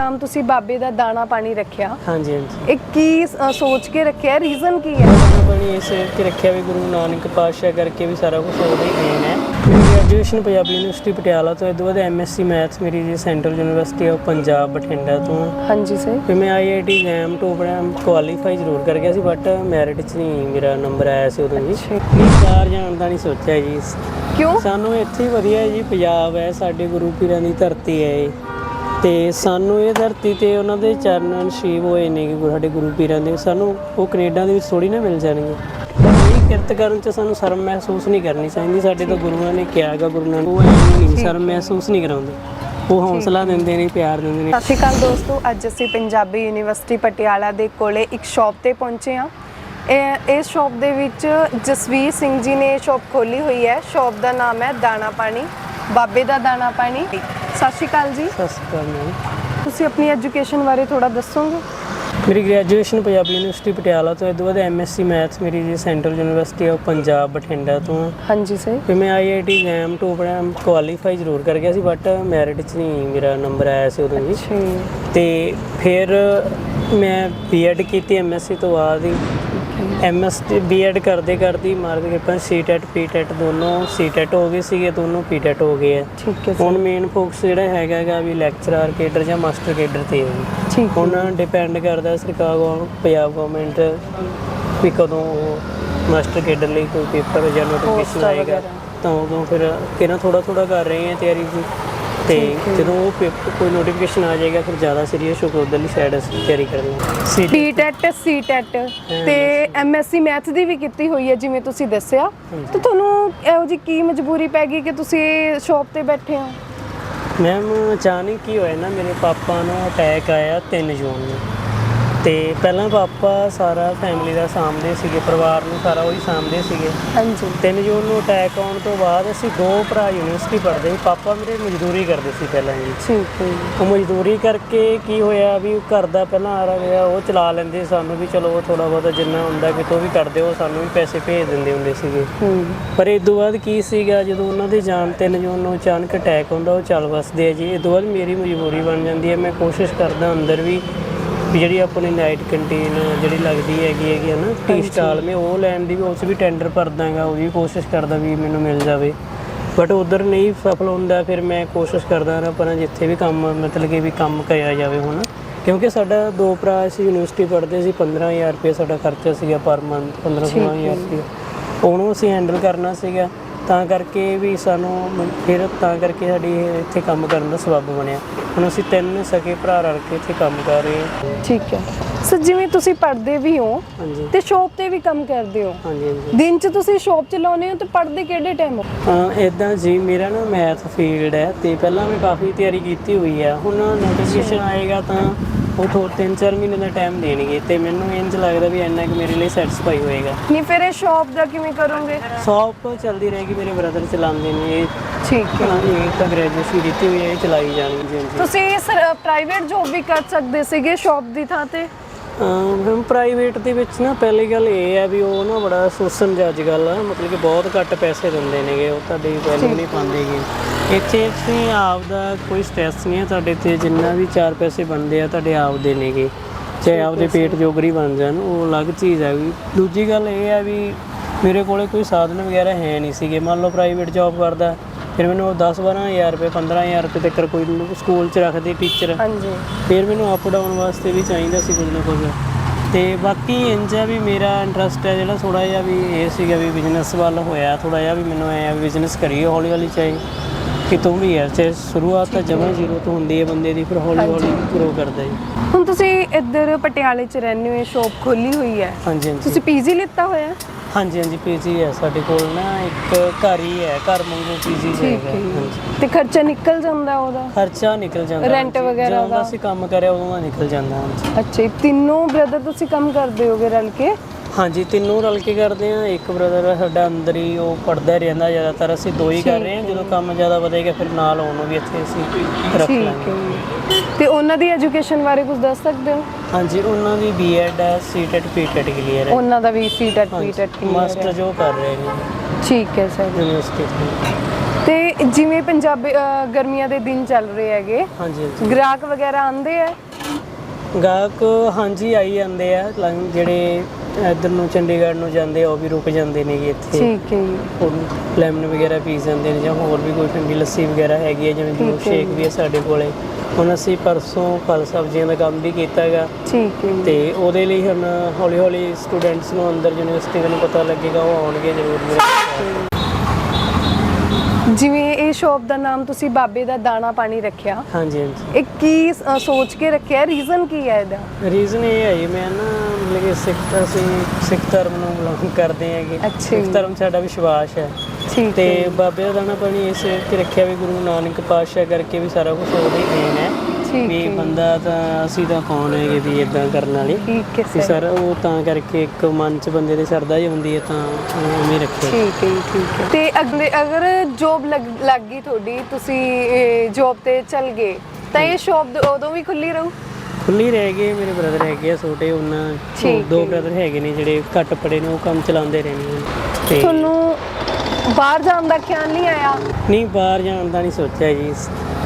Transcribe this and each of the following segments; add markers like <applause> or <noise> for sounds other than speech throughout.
ਨਾਮ ਤੁਸੀਂ ਬਾਬੇ ਦਾ ਦਾਣਾ ਪਾਣੀ ਰੱਖਿਆ। ਹਾਂਜੀ ਹਾਂਜੀ। ਇਹ ਕੀ ਅ, ਸੋਚ ਕੇ ਰੱਖਿਆ? ਰੀਜ਼ਨ ਕੀ ਹੈ? ਬਣੀ ਇਸ ਕਿ ਰੱਖਿਆ ਵੀ ਗੁਰੂ ਨਾਨਕ ਪਾਤਸ਼ਾਹ ਕਰਕੇ ਵੀ ਸਾਰਾ ਕੁਝ ਉਹਦਾ ਹੀ ਦੇਣ ਹੈ। ਮੇਰੀ ਗ੍ਰੈਜੂਏਸ਼ਨ ਪੰਜਾਬੀ ਯੂਨੀਵਰਸਿਟੀ ਪਟਿਆਲਾ ਤੋਂ ਇਹ ਤੋਂ ਬਾਅਦ ਐਮਐਸਸੀ ਮੈਥਸ ਮੇਰੀ ਜੀ central university of Punjab Bathinda ਤੋਂ। ਹਾਂਜੀ ਸਰ ਫਿਰ ਮੈਂ ਆਈਆਈਟੀ ਜੈਮ ਤੋਂ ਕੁਆਲੀਫਾਈ ਜ਼ਰੂਰ ਕਰ ਗਿਆ ਸੀ ਬਟ ਮੈਰਿਟ 'ਚ ਨਹੀਂ ਮੇਰਾ ਨੰਬਰ ਆਇਆ ਸੀ ਉਦੋਂ ਜੀ ਨਹੀਂ ਬਾਹਰ ਜਾਣ ਦਾ ਨਹੀਂ ਸੋਚਿਆ ਜੀ। ਕਿਉਂ? ਸਾਨੂੰ ਇੱਥੇ ਹੀ ਵਧੀਆ ਹੈ ਜੀ ਪੰਜਾਬ ਹੈ ਸਾਡੇ ਗੁਰੂ ਪੀਰਾਂ ਦੀ ਧਰਤੀ ਹੈ ਇਹ। ਤੇ ਸਾਨੂੰ ਇਹ ਧਰਤੀ ਤੇ ਉਹਨਾਂ ਦੇ ਚਰਨ ਨਸੀਬ ਹੋਏ ਨੇ ਕਿ ਸਾਡੇ ਗੁਰੂ ਪੀਰਾਂ ਦੇ। ਸਾਨੂੰ ਉਹ ਕੈਨੇਡਾ ਦੇ ਵਿੱਚ ਥੋੜੀ ਨਾ ਮਿਲ ਜਾਣਗੇ। ਇਹ ਕਿਰਤ ਕਰਨ ਚ ਸਾਨੂੰ ਸ਼ਰਮ ਮਹਿਸੂਸ ਨਹੀਂ ਕਰਨੀ ਚਾਹੀਦੀ। ਸਾਡੇ ਤਾਂ ਗੁਰੂਆਂ ਨੇ ਕਿਹਾ ਹੈਗਾ ਗੁਰੂ ਨਾਨਕ ਉਹ ਐਵੇਂ ਨਹੀਂ ਸ਼ਰਮ ਮਹਿਸੂਸ ਨਹੀਂ ਕਰਾਉਂਦੇ। ਉਹ ਹੌਸਲਾ ਦਿੰਦੇ ਨੇ ਪਿਆਰ ਦਿੰਦੇ ਨੇ। ਸਤਿ ਸ਼੍ਰੀ ਅਕਾਲ ਦੋਸਤੋ ਅੱਜ ਅਸੀਂ ਪੰਜਾਬੀ ਯੂਨੀਵਰਸਿਟੀ ਪਟਿਆਲਾ ਦੇ ਕੋਲੇ ਇੱਕ ਸ਼ਾਪ ਤੇ ਪਹੁੰਚੇ ਹਾਂ। ਇਹ ਇਸ ਸ਼ਾਪ ਦੇ ਵਿੱਚ ਜਸਵੀਰ ਸਿੰਘ ਜੀ ਨੇ ਸ਼ਾਪ ਖੋਲੀ ਹੋਈ ਹੈ। ਸ਼ਾਪ ਦਾ ਨਾਮ ਹੈ ਦਾਣਾ ਪਾਣੀ ਬਾਬੇ ਦਾ ਦਾਣਾ ਪਾਣੀ। ਸਤਿ ਸ਼੍ਰੀ ਅਕਾਲ ਜੀ। ਸਤਿ ਸ਼੍ਰੀ ਅਕਾਲ ਮੈਮ। ਤੁਸੀਂ ਆਪਣੀ ਐਜੂਕੇਸ਼ਨ ਬਾਰੇ ਥੋੜਾ ਦੱਸੋਗੇ? ਮੇਰੀ ਗ੍ਰੈਜੂਏਸ਼ਨ ਪੰਜਾਬੀ ਯੂਨੀਵਰਸਿਟੀ ਪਟਿਆਲਾ ਤੋਂ ਤੋਂ ਬਾਅਦ ਐਮਐਸਸੀ ਮੈਥਸ ਮੇਰੀ ਜੀ central university of Punjab Bathinda ਤੋਂ ਹਾਂਜੀ ਸਰ ਫਿਰ ਮੈਂ ਆਈਆਈਟੀ ਜੈਮ ਤੋਂ ਆਪਣਾ ਕੁਆਲੀਫਾਈ ਜ਼ਰੂਰ ਕਰ ਗਿਆ ਸੀ ਬਟ ਮੈਰਿਟ 'ਚ ਨਹੀਂ ਮੇਰਾ ਨੰਬਰ ਆਇਆ ਸੀ ਉਦੋਂ ਜੀ। ਤੇ ਫਿਰ ਮੈਂ ਬੀਐਡ ਕੀਤੀ ਐਮਐਸਸੀ ਤੋਂ ਬਾਅਦ ਹੀ। ਐਮਐਸਟੀ ਬੀਐਡ ਕਰਦੇ ਕਰਦੇ ਹੀ ਮਾਰ ਕੇ ਆਪਾਂ ਸੀਟੈਟ ਪੀਟੈਟ ਦੋਨੋਂ ਸੀਟੈਟ ਹੋ ਗਏ ਸੀਗੇ ਦੋਨੋਂ ਪੀਟੈਟ ਹੋ ਗਏ ਆ। ਠੀਕ ਹੈ ਹੁਣ ਮੇਨ ਫੋਕਸ ਜਿਹੜਾ ਹੈਗਾ ਹੈਗਾ ਵੀ ਲੈਕਚਰਰ ਕੇਡਰ ਜਾਂ ਮਾਸਟਰ ਕੇਡਰ ਤੇ ਹੈ ਜੀ। ਠੀਕ ਹੁਣ ਡਿਪੈਂਡ ਕਰਦਾ ਸਰਕਾਰ ਗੌਰ ਪੰਜਾਬ ਗਵਰਨਮੈਂਟ ਵੀ ਕਦੋਂ ਮਾਸਟਰ ਕੇਡਰ ਲਈ ਕੋਈ ਪੇਪਰ ਜਾਂ ਨੋਟੀਫਿਕੇਸ਼ਨ ਆਏਗਾ। ਤਾਂ ਉਦੋਂ ਫਿਰ ਕਿਹਨਾਂ ਥੋੜਾ ਥੋੜਾ ਕਰ ਰਹੇ ਹਾਂ ਤਿਆਰੀ ਜੀ ਤੇ ਜਦੋਂ ਉਹ ਪੇਪਰ ਕੋਈ ਨੋਟੀਫਿਕੇਸ਼ਨ ਆ ਜਾਏਗਾ ਫਿਰ ਜ਼ਿਆਦਾ ਸੀਰੀਅਸ ਹੋ ਕੇ ਉਧਰਲੀ ਸਾਈਡ ਅਸੀਂ ਤਿਆਰੀ ਕਰਾਂਗੇ ਸੀ ਬੀਟੈਟ ਸੀਟੈਟ ਤੇ ਐਮਐਸਸੀ ਮੈਥ ਦੀ ਵੀ ਕੀਤੀ ਹੋਈ ਹੈ ਜਿਵੇਂ ਤੁਸੀਂ ਦੱਸਿਆ। ਤੇ ਤੁਹਾਨੂੰ ਇਹੋ ਜੀ ਕੀ ਮਜਬੂਰੀ ਪੈ ਗਈ ਕਿ ਤੁਸੀਂ ਸ਼ਾਪ ਤੇ ਬੈਠੇ ਹੋ? ਮੈਮ ਅਚਾਨਕ ਕੀ ਹੋਇਆ ਨਾ ਮੇਰੇ ਪਾਪਾ ਨੂੰ ਅਟੈਕ ਆਇਆ 3 ਜੂਨ ਨੂੰ। ਤੇ ਪਹਿਲਾਂ ਪਾਪਾ ਸਾਰਾ ਫੈਮਿਲੀ ਦਾ ਸਾਂਭਦੇ ਸੀਗੇ ਪਰਿਵਾਰ ਨੂੰ ਸਾਰਾ ਉਹੀ ਸਾਂਭਦੇ ਸੀਗੇ। ਹਾਂਜੀ। 3 ਜੂਨ ਨੂੰ ਅਟੈਕ ਆਉਣ ਤੋਂ ਬਾਅਦ ਅਸੀਂ ਦੋ ਭਰਾ ਯੂਨੀਵਰਸਿਟੀ ਪੜ੍ਹਦੇ ਸੀ ਪਾਪਾ ਮੇਰੇ ਮਜ਼ਦੂਰੀ ਕਰਦੇ ਸੀ ਪਹਿਲਾਂ ਜੀ। ਠੀਕ ਹੈ ਜੀ। ਉਹ ਮਜ਼ਦੂਰੀ ਕਰਕੇ ਕੀ ਹੋਇਆ ਵੀ ਘਰ ਦਾ ਪਹਿਲਾਂ ਆ ਰਿਹਾ ਉਹ ਚਲਾ ਲੈਂਦੇ ਸਾਨੂੰ ਵੀ ਚਲੋ ਥੋੜਾ ਬਹੁਤਾ ਜਿੰਨਾ ਹੁੰਦਾ ਕਿਤੋਂ ਵੀ ਕਰਦੇ ਉਹ ਸਾਨੂੰ ਵੀ ਪੈਸੇ ਭੇਜ ਦਿੰਦੇ ਹੁੰਦੇ ਸੀਗੇ। ਹੂੰ। ਪਰ ਇਹ ਤੋਂ ਬਾਅਦ ਕੀ ਸੀਗਾ ਜਦੋਂ ਉਹਨਾਂ ਦੇ ਜਾਨ 3 ਜੂਨ ਨੂੰ ਅਚਾਨਕ ਅਟੈਕ ਹੁੰਦਾ ਉਹ ਚੱਲ ਵਸਦੇ ਆ ਜੀ। ਇਹ ਤੋਂ ਬਾਅਦ ਮੇਰੀ ਮਜਬੂਰੀ ਬਣ ਜਾਂਦੀ ਹੈ ਮੈਂ ਕੋਸ਼ਿਸ਼ ਕਰਦਾ ਅੰਦਰ ਵੀ ਵੀ ਜਿਹੜੀ ਆਪਣੀ ਨਾਈਟ ਕੰਟੀਨ ਜਿਹੜੀ ਲੱਗਦੀ ਹੈਗੀ ਹੈਗੀ ਹੈ ਨਾ ਟੀ ਸਟਾਲ ਮੈਂ ਉਹ ਲੈਣ ਦੀ ਵੀ ਉਸ ਵੀ ਟੈਂਡਰ ਭਰਦਾਗਾ ਉਹ ਵੀ ਕੋਸ਼ਿਸ਼ ਕਰਦਾ ਵੀ ਮੈਨੂੰ ਮਿਲ ਜਾਵੇ। ਬਟ ਉਧਰ ਨਹੀਂ ਸਫਲ ਹੁੰਦਾ ਫਿਰ ਮੈਂ ਕੋਸ਼ਿਸ਼ ਕਰਦਾ ਰਹਾਂ ਪਰ ਜਿੱਥੇ ਵੀ ਕੰਮ ਮਤਲਬ ਕਿ ਵੀ ਕੰਮ ਕਰਿਆ ਜਾਵੇ ਹੁਣ। ਕਿਉਂਕਿ ਸਾਡਾ ਦੋ ਭਰਾ ਅਸੀਂ ਯੂਨੀਵਰਸਿਟੀ ਪੜ੍ਹਦੇ ਸੀ 15000 ਰੁਪਏ ਸਾਡਾ ਖਰਚਾ ਸੀਗਾ ਪਰ ਮੰਥ 15 16000 ਰੁਪਏ ਉਹਨੂੰ ਅਸੀਂ ਹੈਂਡਲ ਕਰਨਾ ਸੀਗਾ। ਤਾਂ ਕਰਕੇ ਵੀ ਸਾਨੂੰ ਮ- ਫਿਰ ਤਾਂ ਕਰਕੇ ਸਾਡੀ ਇਹ ਇੱਥੇ ਕੰਮ ਕਰਨ ਦਾ ਸਬਬ ਬਣਿਆ। ਹੁਣ ਅਸੀਂ ਤਿੰਨ ਸਕੇ ਭਰਾ ਰਲ ਕੇ ਇੱਥੇ ਕੰਮ ਕਰ ਰਹੇ ਹਾਂ। ਠੀਕ ਹੈ। ਸਰ ਜਿਵੇਂ ਤੁਸੀਂ ਪੜ੍ਹਦੇ ਵੀ ਹੋ ਹਾਂਜੀ। ਤੇ ਸ਼ਾਪ ਤੇ ਵੀ ਕੰਮ ਕਰਦੇ ਹੋ। ਹਾਂਜੀ ਹਾਂਜੀ। ਦਿਨ 'ਚ ਤੁਸੀਂ ਸ਼ਾਪ ਚਲਾਉਂਦੇ ਹੋ ਤੇ ਪੜ੍ਹਦੇ ਕਿਹੜੇ ਟਾਈਮ ਹੋ? ਹਾਂ ਇਦਾਂ ਜੀ ਮੇਰਾ ਨਾ ਮੈਥ ਫੀਲਡ ਹੈ ਤੇ ਪਹਿਲਾਂ ਮੈਂ ਕਾਫੀ ਤਿਆਰੀ ਕੀਤੀ ਹੋਈ ਆ। ਹੁਣ ਨੋਟੀਫਿਕੇਸ਼ਨ ਆਏਗਾ ਤਾਂ ਉਹ ਤਿੰਨ ਚਾਰ ਮਹੀਨੇ ਦਾ ਟਾਈਮ ਦੇਣਗੇ ਤੇ ਮੈਨੂੰ ਇੰਜ ਲੱਗਦਾ ਵੀ ਇੰਨਾ ਕਿ ਮੇਰੇ ਲਈ ਸੈਟੀਸਫਾਈ ਹੋਏਗਾ। ਨਹੀਂ ਫਿਰ ਇਹ ਸ਼ਾਪ ਦਾ ਕਿਵੇਂ ਕਰੋਗੇ? ਸ਼ੌਪ ਚੱਲਦੀ ਰਹੇਗੀ ਮੇਰੇ ਬ੍ਰਦਰ ਚਲਾਉਂਦੇ ਨੇ। ਇਹ ਠੀਕ ਹੈ। ਇਹ ਤਾਂ ਗ੍ਰੈਜੂਏਸ਼ਨ ਕੀਤੀ ਹੋਈ ਹੈ ਇਹ ਚਲਾਈ ਜਾਣੀ ਜੀ। ਤੁਸੀਂ ਸਰ ਪ੍ਰਾਈਵੇਟ ਜੋਬ ਵੀ ਕਰ ਸਕਦੇ ਸੀਗੇ ਸ਼ਾਪ ਦੀ ਥਾਂ ਤੇ? ਹਮ ਪ੍ਰਾਈਵੇਟ ਦੇ ਵਿੱਚ ਨਾ ਪਹਿਲੀ ਗੱਲ ਇਹ ਹੈ ਵੀ ਉਹ ਨਾ ਬੜਾ ਸ਼ੋਸ਼ਣ ਜਿਹਾ ਅੱਜ ਕੱਲ੍ਹ ਮਤਲਬ ਕਿ ਬਹੁਤ ਘੱਟ ਪੈਸੇ ਦਿੰਦੇ ਨੇਗੇ ਉਹ ਤੁਹਾਡੀ ਵੈਲਿਊ ਨਹੀਂ ਪਾਉਂਦੇਗੇ ਇੱਥੇ ਤੁਸੀਂ ਆਪ ਦਾ ਕੋਈ ਸਟ੍ਰੈਸ ਨਹੀਂ ਹੈ ਤੁਹਾਡੇ ਤੇ ਜਿੰਨਾ ਵੀ ਚਾਰ ਪੈਸੇ ਬਣਦੇ ਆ ਤੁਹਾਡੇ ਆਪ ਦੇ ਨੇਗੇ। ਚਾਹੇ ਆਪਦੇ ਪੇਟ ਜੋਗਰੀ ਬਣ ਜਾਣ ਉਹ ਅਲੱਗ ਚੀਜ਼ ਹੈ ਵੀ। ਦੂਜੀ ਗੱਲ ਇਹ ਹੈ ਵੀ ਮੇਰੇ ਕੋਲੇ ਕੋਈ ਸਾਧਨ ਵਗੈਰਾ ਹੈ ਨਹੀਂ ਸੀਗੇ। ਮੰਨ ਲਓ ਪ੍ਰਾਈਵੇਟ ਜੌਬ ਕਰਦਾ ਫਿਰ ਮੈਨੂੰ 10 12000 ਰੁਪਏ 15000 ਰੁਪਏ ਤੱਕ ਕੋਈ ਸਕੂਲ 'ਚ ਰੱਖਦੇ ਟੀਚਰ ਹਾਂਜੀ। ਫਿਰ ਮੈਨੂੰ ਅਪ ਡਾਊਨ ਵਾਸਤੇ ਵੀ ਚਾਹੀਦਾ ਸੀ ਕੁਝ ਨਾ ਕੁਝ। ਤੇ ਬਾਕੀ ਇੰਜ ਆ ਵੀ ਮੇਰਾ ਇੰਟਰਸਟ ਹੈ ਜਿਹੜਾ ਥੋੜਾ ਜਿਹਾ ਵੀ ਇਹ ਸੀਗਾ ਵੀ ਬਿਜ਼ਨਸ ਵੱਲ ਹੋਇਆ ਥੋੜਾ ਜਿਹਾ ਵੀ ਮੈਨੂੰ ਐ ਬਿਜ਼ਨਸ ਕਰੀਏ ਹੌਲੀ ਹੌਲੀ ਚਾਹੀ। ਕਿਤੋਂ ਵੀ ਹੈ ਚਾਹੇ ਸ਼ੁਰੂਆਤ ਤਾਂ ਜਮਾਂ ਜ਼ੀਰੋ ਤੋਂ ਹੁੰਦੀ ਹੈ ਬੰਦੇ ਦੀ ਫਿਰ ਹੌਲੀ ਹੌਲੀ ਗਰੋ ਕਰਦਾ ਜੀ। ਹੁਣ ਤੁਸੀਂ ਇੱਧਰ ਪਟਿਆਲੇ 'ਚ ਰਹਿੰਦੇ ਹੋ ਸ਼ਾਪ ਖੋਲੀ ਹੋਈ ਹੈ। ਹਾਂਜੀ ਤੁਸੀਂ ਪੀਜੀ ਲਿੱਤਾ ਹੋਇਆ? ਹੈ? ਹਾਂਜੀ ਹਾਂਜੀ ਪੀਜੀ ਹੈ ਸਾਡੇ ਕੋਲ ਨਾ ਇੱਕ ਘਰ ਹੀ ਹੈ ਘਰ ਮੰਗੋ ਪੀਜੀ ਠੀਕ ਹੈ। ਹਾਂਜੀ। ਤੇ ਖਰਚਾ ਨਿਕਲ ਜਾਂਦਾ ਉਹਦਾ? ਖਰਚਾ ਨਿਕਲ ਜਾਂਦਾ Rent ਹਾਂਜੀ। ਵਗੈਰਾ ਜਦੋਂ ਦਾ? ਅਸੀਂ ਕੰਮ ਕਰਿਆ ਉਦੋਂ ਦਾ ਨਿਕਲ ਜਾਂਦਾ ਹਾਂਜੀ। ਅੱਛਾ ਇਹ ਤਿੰਨੋਂ ਬ੍ਰਦਰ ਤੁਸੀਂ ਕੰਮ ਕਰਦੇ ਹੋਗੇ ਰਲ ਕੇ? ਹਾਂਜੀ ਤਿੰਨੋਂ ਰਲ ਕੇ ਕਰਦੇ ਆ ਇੱਕ ਬ੍ਰਦਰ ਸਾਡਾ ਅੰਦਰ ਹੀ ਉਹ ਪੜਦਾ ਰਹਿੰਦਾ ਜ਼ਿਆਦਾਤਰ। ਅਸੀਂ ਦੋ ਹੀ ਕਰ ਰਹੇ ਹਾਂ। ਜਦੋਂ ਕੰਮ ਜ਼ਿਆਦਾ ਵਧੇਗਾ ਫਿਰ ਨਾਲ ਉਹਨੂੰ ਵੀ ਇੱਥੇ ਅਸੀਂ ਰੱਖ ਠੀਕ ਲਾਂਗੇ ਹੈ ਜੀ। ਤੇ ਉਹਨਾਂ ਦੀ ਐਜੂਕੇਸ਼ਨ ਬਾਰੇ ਕੁਝ ਦੱਸ ਸਕਦੇ ਹੋ? ਹਾਂਜੀ ਉਹਨਾਂ ਦੀ ਬੀਐਡ ਹੈ ਸੀਟੈਟ ਪੀਟੈਟ ਕਲੀਅਰ ਹੈ। ਉਹਨਾਂ ਦਾ ਵੀ ਸੀਟੈਟ ਪੀਟੈਟ ਮਾਸਟਰ ਜੋ ਕਰ ਰਹੇ ਨੇ। ਠੀਕ ਹੈ ਸਰ। ਯੂਨੀਵਰਸਿਟੀ ਤੋਂ। ਤੇ ਜਿਵੇਂ ਪੰਜਾਬ ਗਰਮੀਆਂ ਦੇ ਦਿਨ ਚੱਲ ਰਹੇ ਹੈਗੇ ਹਾਂਜੀ ਹਾਂਜੀ। ਗ੍ਰਾਹਕ ਵਗੈਰਾ ਆਉਂਦੇ ਆ? ਗਾਹਕ ਹਾਂਜੀ ਆਈ ਜਾਂਦੇ ਆ। ਜਿਹੜੇ ਇੱਧਰ ਨੂੰ ਚੰਡੀਗੜ੍ਹ ਨੂੰ ਜਾਂਦੇ ਆ ਉਹ ਵੀ ਰੁਕ ਜਾਂਦੇ ਨੇ ਜੀ ਇੱਥੇ। ਠੀਕ ਹੈ ਜੀ। ਉਹ ਲੈਮਨ ਵਗੈਰਾ ਪੀ ਜਾਂਦੇ ਨੇ ਜਾਂ ਹੋਰ ਵੀ ਕੋਈ ਠੰਡੀ ਲੱਸੀ ਵਗੈਰਾ ਹੈਗੀ ਹੈ ਜਿਵੇਂ ਜੂਸ ਠੀਕ ਹੈ ਸ਼ੇਕ ਵੀ ਹੈ ਸਾਡੇ ਕੋਲੇ। ਹੁਣ ਅਸੀਂ ਪਰਸੋਂ ਫਲ ਸਬਜ਼ੀਆਂ ਦਾ ਕੰਮ ਵੀ ਕੀਤਾ ਹੈਗਾ ਠੀਕ ਹੈ ਜੀ। ਤੇ ਉਹਦੇ ਲਈ ਹੁਣ ਹੌਲੀ ਹੌਲੀ ਸਟੂਡੈਂਟਸ ਨੂੰ ਅੰਦਰ ਯੂਨੀਵਰਸਿਟੀ ਨੂੰ ਪਤਾ ਲੱਗੇਗਾ ਉਹ ਆਉਣਗੇ ਜ਼ਰੂਰ ਮੇਰੇ ਕੋਲ। ਜਿਵੇਂ ਇਹ ਸ਼ੌਪ ਦਾ ਨਾਮ ਤੁਸੀਂ ਬਾਬੇ ਦਾ ਦਾਣਾ ਪਾਣੀ ਰੱਖਿਆ। ਹਾਂਜੀ ਹਾਂਜੀ। ਇਹ ਕੀ ਅ, ਸੋਚ ਕੇ ਰੱਖਿਆ? ਰੀਜ਼ਨ ਕੀ ਹੈ ਇਹਦਾ? ਰੀਜ਼ਨ ਇਹ ਹੈ ਜੀ ਮੈਂ ਨਾ ਮਤਲਬ ਕਿ ਸਿੱਖ ਅਸੀਂ ਸਿੱਖ ਧਰਮ ਨੂੰ ਬਿਲੋਂਗ ਕਰਦੇ ਹੈਗੇ ਅੱਛਾ ਸਿੱਖ। ਧਰਮ ਸਾਡਾ ਵਿਸ਼ਵਾਸ ਹੈ। ਠੀਕ ਤੇ ਹੈ। ਬਾਬੇ ਦਾ ਦਾਣਾ ਪਾਣੀ ਇਸ ਕਰਕੇ ਰੱਖਿਆ ਵੀ ਗੁਰੂ ਨਾਨਕ ਪਾਤਸ਼ਾਹ ਕਰਕੇ ਵੀ ਸਾਰਾ ਕੁਝ ਉਹਦੀ ਦੇਣ ਹੈ। ਠੀਕ ਵੀ ਬੰਦਾ ਤਾਂ ਅਸੀਂ ਤਾਂ ਕੌਣ ਹੈਗੇ ਵੀ ਇਦਾਂ ਕਰਨ ਵਾਲੇ? ਠੀਕ ਹੈ ਸਰ। ਸਰ ਉਹ ਤਾਂ ਕਰਕੇ ਇੱਕ ਮਨ ਚ ਬੰਦੇ ਦੇ ਸਰਦਾ ਹੀ ਹੁੰਦੀ ਹੈ ਤਾਂ ਉਵੇਂ ਰੱਖਿਆ। ਠੀਕ ਹੈ ਜੀ, ਠੀਕ ਹੈ। ਤੇ ਅਗਲੇ ਅਗਰ ਜੋਬ ਲੱਗ ਗਈ ਤੁਹਾਡੀ ਤੁਸੀਂ ਜੋਬ ਤੇ ਚੱਲ ਗਏ ਤਾਂ ਇਹ ਸ਼ੌਪ ਉਦੋਂ ਵੀ ਖੁੱਲੀ ਰਹੂ? ਖੁੱਲੀ ਰਹਿ ਗਏ ਮੇਰੇ ਬ੍ਰਦਰ ਹੈਗੇ ਆ ਛੋਟੇ ਉਹਨਾਂ ਠੀਕ ਦੋ ਹੈ। ਬ੍ਰਦਰ ਹੈਗੇ ਨੇ ਜਿਹੜੇ ਘੱਟ ਪੜੇ ਨੇ ਉਹ ਕੰਮ ਚਲਾਉਂਦੇ ਰਹਿੰਦੇ ਨੇ। ਤੇ ਤੁਹਾਨੂੰ ਬਾਹਰ ਜਾਣ ਦਾ ਖਿਆਲ ਨਹੀਂ ਆਇਆ? ਨਹੀਂ ਬਾਹਰ ਜਾਣ ਦਾ ਨਹੀਂ ਸੋਚਿਆ ਜੀ।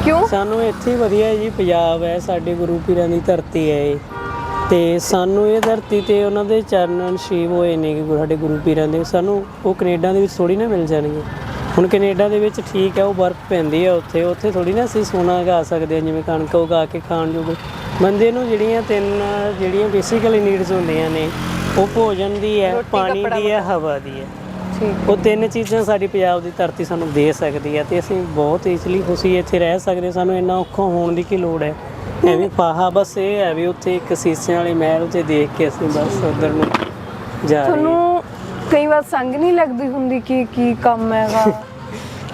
ਕਿਉਂ? ਸਾਨੂੰ ਇੱਥੇ ਹੀ ਵਧੀਆ ਹੈ ਜੀ ਪੰਜਾਬ ਹੈ ਸਾਡੇ ਗੁਰੂ ਪੀਰਾਂ ਦੀ ਧਰਤੀ ਹੈ ਇਹ। ਤੇ ਸਾਨੂੰ ਇਹ ਧਰਤੀ ਤੇ ਉਹਨਾਂ ਦੇ ਚਰਨ ਸ਼ੀਵ ਹੋਏ ਨੇ ਕਿ ਸਾਡੇ ਗੁਰੂ ਪੀਰਾਂ ਦੇ। ਸਾਨੂੰ ਉਹ ਕੈਨੇਡਾ ਦੇ ਵਿੱਚ ਥੋੜੀ ਨਾ ਮਿਲ ਜਾਣਗੇ। ਹੁਣ ਕੈਨੇਡਾ ਦੇ ਵਿੱਚ ਠੀਕ ਹੈ ਉਹ ਬਰਫ਼ ਪੈਂਦੀ ਹੈ ਉੱਥੇ। ਉੱਥੇ ਥੋੜੀ ਨਾ ਅਸੀਂ ਸੋਨਾ ਉਗਾ ਸਕਦੇ ਹਾਂ ਜਿਵੇਂ ਕਣਕ ਉਗਾ ਕੇ ਖਾਣ ਜੋਗੇ। ਬੰਦੇ ਨੂੰ ਜਿਹੜੀਆਂ ਤਿੰਨ ਜਿਹੜੀਆਂ ਬੇਸਿਕਲੀ ਨੀਡਸ ਹੁੰਦੀਆਂ ਨੇ ਉਹ ਭੋਜਨ ਦੀ ਹੈ ਪਾਣੀ ਦੀ ਹੈ ਹਵਾ ਦੀ ਹੈ। ਠੀਕ ਉਹ ਤਿੰਨ ਚੀਜ਼ਾਂ ਸਾਡੀ ਪੰਜਾਬ ਦੀ ਧਰਤੀ ਸਾਨੂੰ ਦੇ ਸਕਦੀ ਹੈ ਤੇ ਅਸੀਂ ਬਹੁਤ ਈਜ਼ੀਲੀ ਖੁਸ਼ੀ ਇੱਥੇ ਰਹਿ ਸਕਦੇ। ਸਾਨੂੰ ਇੰਨਾ ਔਖਾ ਹੋਣ ਦੀ ਕੀ ਲੋੜ ਹੈ ਐਵੇਂ ਫਾਹਾ ਬਸ ਇਹ ਹੈ ਵੀ ਉੱਥੇ ਇੱਕ ਸੀਸਿਆਂ ਵਾਲੇ ਮਹਿਲ ਉੱਤੇ ਦੇਖ ਕੇ ਅਸੀਂ ਬਸ ਉਧਰ ਨੂੰ ਜਾ ਰਹੇ ਹਾਂ। ਤੁਹਾਨੂੰ ਕਈ ਵਾਰ ਸੰਗ ਨਹੀਂ ਲੱਗਦੀ ਹੁੰਦੀ ਕਿ ਕੀ ਕੰਮ ਹੈਗਾ <laughs>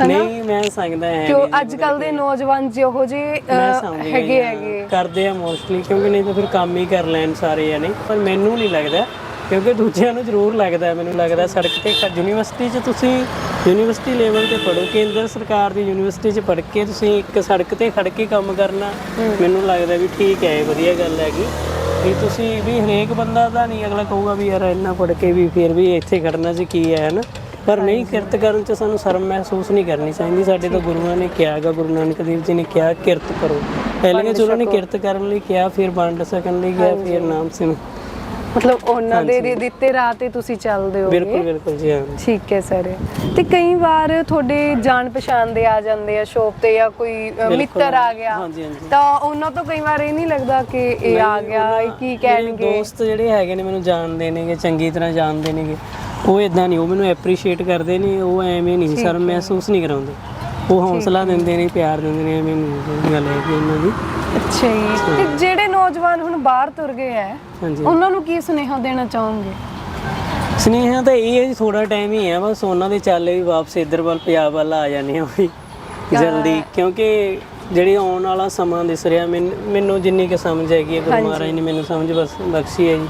ਹਨਾ? ਨਹੀਂ ਮੈਂ ਸੰਗਦਾ ਹੈ ਕਿਉਂ ਅੱਜ ਕੱਲ ਦੇ ਨੌਜਵਾਨ ਜਿਹੋ ਅ, ਹੈਗੇ ਹੈਗੇ ਕਰਦੇ ਆ ਮੋਸਟਲੀ ਕਿਉਂਕਿ ਨਹੀਂ ਤਾਂ ਫਿਰ ਕੰਮ ਹੀ ਕਰ ਲੈਣ ਸਾਰੇ ਜਣੇ ਪਰ ਮੈਨੂੰ ਨਹੀਂ ਲੱਗਦਾ ਕਿਉਂਕਿ ਦੂਜਿਆਂ ਨੂੰ ਜ਼ਰੂਰ ਲੱਗਦਾ। ਮੈਨੂੰ ਲੱਗਦਾ ਸੜਕ ਤੇ ਯੂਨੀਵਰਸਿਟੀ 'ਚ ਤੁਸੀਂ ਯੂਨੀਵਰਸਿਟੀ ਲੈਵਲ ਤੇ ਪੜੋ ਕੇਂਦਰ ਸਰਕਾਰ ਦੀ ਯੂਨੀਵਰਸਿਟੀ 'ਚ ਪੜ੍ਹ ਕੇ ਤੁਸੀਂ ਇੱਕ ਸੜਕ ਤੇ ਖੜ ਕੇ ਕੰਮ ਕਰਨਾ ਮੈਨੂੰ ਲੱਗਦਾ ਵੀ ਠੀਕ ਹੈ ਇਹ ਵਧੀਆ ਗੱਲ ਹੈਗੀ। ਵੀ ਤੁਸੀਂ ਵੀ ਹਰੇਕ ਬੰਦਾ ਤਾਂ ਨਹੀਂ ਅਗਲਾ ਕਹੂਗਾ ਵੀ ਯਾਰ ਇੰਨਾ ਪੜ੍ਹ ਕੇ ਵੀ ਫਿਰ ਵੀ ਇੱਥੇ ਖੜਨਾ ਸੀ ਕੀ ਹੈ ਹਨਾ? ਪਰ ਨਹੀਂ ਕਿਰਤ ਕਰਨ 'ਚ ਸਾਨੂੰ ਸ਼ਰਮ ਮਹਿਸੂਸ ਨਹੀਂ ਕਰਨੀ ਚਾਹੀਦੀ। ਸਾਡੇ ਤਾਂ ਗੁਰੂਆਂ ਨੇ ਕਿਹਾ ਹੈਗਾ ਗੁਰੂ ਨਾਨਕ ਦੇਵ ਜੀ ਨੇ ਕਿਹਾ ਕਿਰਤ ਕਰੋ। ਪਹਿਲੇ ਚਲੋ ਨੇ ਕਿਰਤ ਕਰਨ ਲਈ ਕਿਹਾ ਫਿਰ ਵੰਡ ਸਕਣ ਲਈ ਕਿਹਾ ਫਿਰ ਨਾਮ ਸਿਮ ਮਤਲਬ ਉਹਨਾਂ ਦੇ ਦੇ ਦਿੱਤੇ ਰਾਹ ਤੇ ਤੁਸੀਂ ਚੱਲਦੇ ਹੋਗੇ। ਬਿਲਕੁਲ ਬਿਲਕੁਲ ਜੀ ਹਾਂ ਠੀਕ ਹੈ ਸਰ। ਤੇ ਕਈ ਵਾਰ ਤੁਹਾਡੇ ਜਾਣ ਪਛਾਣ ਦੇ ਆ ਜਾਂਦੇ ਆ ਸ਼ੋਪ ਤੇ ਜਾਂ ਕੋਈ ਮਿੱਤਰ ਆ ਗਿਆ। ਹਾਂਜੀ ਹਾਂਜੀ। ਤਾਂ ਉਹਨਾਂ ਤੋਂ ਕਈ ਵਾਰ ਇਹ ਨਹੀਂ ਲੱਗਦਾ ਕਿ ਇਹ ਆ ਗਿਆ ਇਹ ਕੀ ਕਹਿਣਗੇ? ਦੋਸਤ ਜਿਹੜੇ ਹੈਗੇ ਨੇ ਮੈਨੂੰ ਜਾਣਦੇ ਨੇਗੇ ਚੰਗੀ ਤਰ੍ਹਾਂ ਜਾਣਦੇ ਨੇਗੇ। ਉਹ ਇਦਾਂ ਨਹੀਂ ਉਹ ਮੈਨੂੰ ਐਪਰੀਸ਼ੀਏਟ ਕਰਦੇ ਨੇ ਉਹ ਐਵੇਂ ਨਹੀਂ ਸ਼ਰਮ ਮਹਿਸੂਸ ਨਹੀਂ ਕਰਾਉਂਦੇ। ਉਹ ਹੌਸਲਾ ਦਿੰਦੇ ਨੇ ਪਿਆਰ ਦਿੰਦੇ ਨੇ ਐਵੇਂ ਨਹੀਂ ਗੱਲ ਹੈ ਕਿ ਉਹਨਾਂ ਦੀ। ਅੱਛਾ ਜੀ। ਤੇ ਜਿਹੜੇ ਨੌਜਵਾਨ ਹੁਣ ਬਾਹਰ ਤੁਰ ਗਏ ਹਾਂਜੀ। ਉਹਨਾਂ ਨੂੰ ਕੀ ਸੁਨੇਹਾ ਦੇਣਾ ਚਾਹੋਗੇ? ਸਨੇਹਾ ਤਾਂ ਇਹ ਹੈ ਜੀ ਥੋੜਾ ਟਾਈਮ ਹੀ ਹੈ ਬਸ ਉਹਨਾਂ ਦੇ ਚਾਲੇ ਵੀ ਵਾਪਸ ਇੱਧਰ ਵੱਲ ਪੰਜਾਬ ਵੱਲ ਆ ਜਾਣੇ ਆ ਵੀ ਜਲਦੀ। ਕਿਉਂਕਿ ਜਿਹੜੀ ਆਉਣ ਵਾਲਾ ਸਮਾਂ ਦਿਸ ਰਿਹਾ ਮੈਨ- ਮੈਨੂੰ ਜਿੰਨੀ ਕਿ ਸਮਝ ਹੈਗੀ ਹੈ ਗੁਰੂ ਮਹਾਰਾਜ ਨੇ ਮੈਨੂੰ ਸਮਝ ਬਸ ਬਖਸ਼ੀ ਹੈ ਜੀ।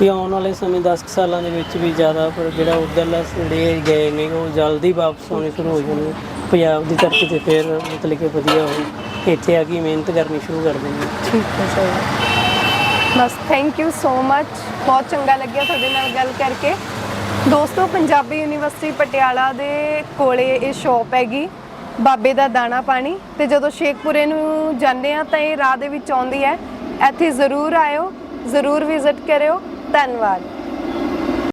ਵੀ ਆਉਣ ਵਾਲੇ ਸਮੇਂ 10 ਕੁ ਸਾਲਾਂ ਦੇ ਵਿੱਚ ਵੀ ਜ਼ਿਆਦਾ ਪਰ ਜਿਹੜਾ ਉਧਰਲਾ ਜਿਹੜੇ ਗਏ ਨੇ ਉਹ ਜਲਦੀ ਵਾਪਸ ਆਉਣੇ ਸ਼ੁਰੂ ਹੋ ਜਾਣਗੇ। ਪੰਜਾਬ ਦੀ ਧਰਤੀ ਤੇ ਫਿਰ ਮਤਲਬ ਕਿ ਵਧੀਆ ਹੋ ਇੱਥੇ ਆ ਕੇ ਮਿਹਨਤ ਕਰਨੀ ਸ਼ੁਰੂ ਕਰ ਦਿੰਦੀ ਠੀਕ ਹੈ ਸਰ ਬਸ ਥੈਂਕ ਯੂ ਸੋ ਮੱਚ ਬਹੁਤ ਚੰਗਾ ਲੱਗਿਆ ਤੁਹਾਡੇ ਨਾਲ ਗੱਲ ਕਰਕੇ। ਦੋਸਤੋ, ਪੰਜਾਬੀ ਯੂਨੀਵਰਸਿਟੀ ਪਟਿਆਲਾ ਦੇ ਕੋਲੇ ਇਹ ਸ਼ਾਪ ਹੈਗੀ, ਬਾਬੇ ਦਾ ਦਾਣਾ ਪਾਣੀ। ਤੇ ਜਦੋਂ ਸ਼ੇਖਪੁਰੇ ਨੂੰ ਜਾਂਦੇ ਆ ਤਾਂ ਇਹ ਰਾਹ ਦੇ ਵਿੱਚ ਆਉਂਦੀ ਹੈ। ਇੱਥੇ ਜ਼ਰੂਰ ਆਇਓ, ਜ਼ਰੂਰ ਵਿਜ਼ਿਟ ਕਰਿਓ। ਧੰਨਵਾਦ।